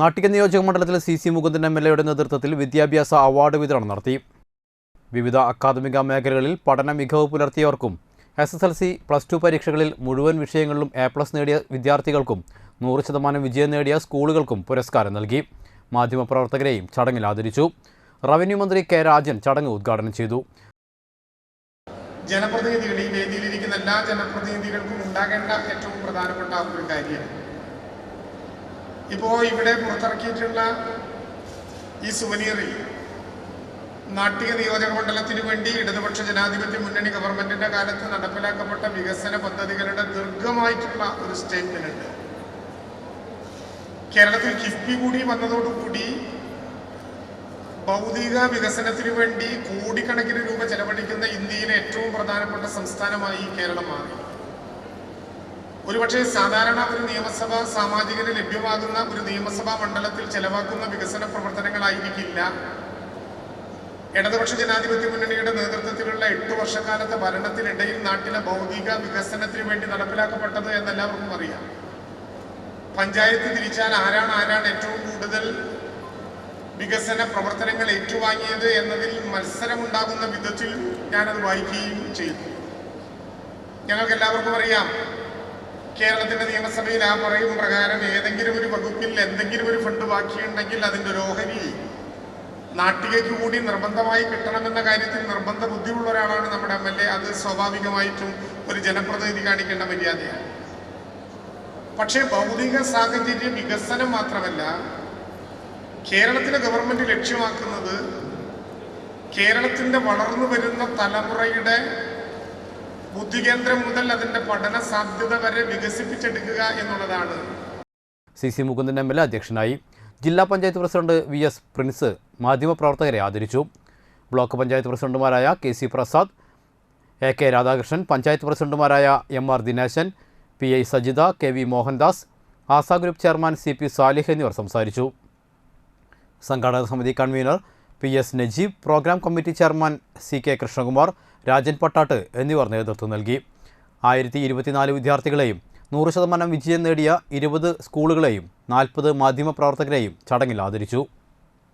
നാട്ടിക നിയോജക മണ്ഡലത്തിൽ C C Mukundan M L എയുടെ നേതൃത്വത്തിൽ വിദ്യാഭ്യാസ അവാർഡ് വിതരണം നടത്തി. വിവിധ അക്കാദമിക മേഖലകളിൽ പഠന മികവ് പുലർത്തിയവർക്കും S S L C plus two പരീക്ഷകളിൽ മുഴുവൻ വിഷയങ്ങളിലും എ പ്ലസ് നേടിയ വിദ്യാർത്ഥികൾക്കും നൂറ് ശതമാനം വിജയം നേടിയ സ്കൂളുകൾക്കും പുരസ്കാരം നൽകി. മാധ്യമപ്രവർത്തകരെയും ചടങ്ങിൽ ആദരിച്ചു. റവന്യൂ മന്ത്രി കെ രാജൻ ചടങ്ങ് ഉദ്ഘാടനം ചെയ്തു. ജനപ്രതിനിധികൾ ഈ വേദിയിലിരിക്കുന്ന എല്ലാ ജനപ്രതിനിധികൾക്കും ഉണ്ടാകേണ്ട ഏറ്റവും പ്രധാനപ്പെട്ട ഒരു കാര്യം ഇപ്പോൾ ഇവിടെ പുറത്തിറക്കിയിട്ടുള്ള ഈ സുവനീറിൽ നാട്ടിക നിയോജക മണ്ഡലത്തിന് വേണ്ടി ഇടതുപക്ഷ ജനാധിപത്യ മുന്നണി ഗവൺമെന്റിന്റെ കാലത്ത് നടപ്പിലാക്കപ്പെട്ട വികസന പദ്ധതികളുടെ ദീർഘമായിട്ടുള്ള ഒരു സ്റ്റേറ്റ്മെന്റ് ഉണ്ട്. കേരളത്തിൽ കിഫ്ബി കൂടി വന്നതോടുകൂടി ഭൗതിക വികസനത്തിനു വേണ്ടി കോടിക്കണക്കിന് രൂപ ചെലവഴിക്കുന്ന ഇന്ത്യയിലെ ഏറ്റവും പ്രധാനപ്പെട്ട സംസ്ഥാനമായി കേരളം മാറി. ഒരുപക്ഷെ സാധാരണ ഒരു നിയമസഭ സാമാജികന് ലഭ്യമാകുന്ന ഒരു നിയമസഭാ മണ്ഡലത്തിൽ ചെലവാക്കുന്ന വികസന പ്രവർത്തനങ്ങളായിരിക്കില്ല. ഇടതുപക്ഷ ജനാധിപത്യ മുന്നണിയുടെ നേതൃത്വത്തിലുള്ള എട്ട് വർഷക്കാലത്തെ ഭരണത്തിനിടയിൽ നാട്ടിലെ ഭൗതിക വികസനത്തിന് വേണ്ടി നടപ്പിലാക്കപ്പെട്ടത് എന്നെല്ലാവർക്കും അറിയാം. പഞ്ചായത്ത് തിരിച്ചാൽ ആരാണ് ആരാണ് ഏറ്റവും കൂടുതൽ വികസന പ്രവർത്തനങ്ങൾ ഏറ്റുവാങ്ങിയത് എന്നതിൽ മത്സരമുണ്ടാകുന്ന വിധത്തിൽ ഞാനത് വായിക്കുകയും ചെയ്തു. ഞങ്ങൾക്ക് എല്ലാവർക്കും അറിയാം കേരളത്തിന്റെ നിയമസഭയിൽ ആ പറയും പ്രകാരം ഏതെങ്കിലും ഒരു വകുപ്പിൽ എന്തെങ്കിലും ഒരു ഫണ്ട് ബാക്കിയുണ്ടെങ്കിൽ അതിന്റെ ഓഹരി നാട്ടിലേക്ക് കൂടി നിർബന്ധമായി കിട്ടണമെന്ന കാര്യത്തിൽ നിർബന്ധ ബുദ്ധിയുള്ള ഒരാളാണ് നമ്മുടെ എം എൽ എ. അത് സ്വാഭാവികമായിട്ടും ഒരു ജനപ്രതിനിധി കാണിക്കേണ്ട മര്യാദയാണ്. പക്ഷേ ഭൗതിക സാഹചര്യ വികസനം മാത്രമല്ല കേരളത്തിലെ ഗവൺമെന്റ് ലക്ഷ്യമാക്കുന്നത് കേരളത്തിന്റെ വളർന്നു വരുന്ന തലമുറയുടെ ബുദ്ധികേന്ദ്രം മുതൽ അതിന്റെ പഠന സാധ്യത വരെ വികസിപ്പിച്ചെടുക്കുക എന്നുള്ളതാണ്. C C Mukundan M L A അധ്യക്ഷനായി ജില്ലാ panchayat president V S Prince മാധ്യമപ്രവർത്തകരെ ആദരിച്ചു. ബ്ലോക്ക് പഞ്ചായത്ത് പ്രസിഡന്റുമാരായ K C Prasad A K Radhakrishnan panchayat പ്രസിഡന്റുമാരായ M R Dineshan P I Sajitha K V Mohandas Asa group chairman C P Salih എന്നിവർ സംസാരിച്ചു. സംഘാടക സമിതി convener P S Najeeb programme committee chairman C K Krishnakumar Rajan Pattat എന്നിവർ നേതൃത്വം നൽകി. ആയിരത്തി ഇരുപത്തിനാല് വിദ്യാർത്ഥികളെയും നൂറ് ശതമാനം വിജയം നേടിയ ഇരുപത് സ്കൂളുകളെയും നാൽപ്പത് മാധ്യമപ്രവർത്തകരെയും ചടങ്ങിൽ ആദരിച്ചു.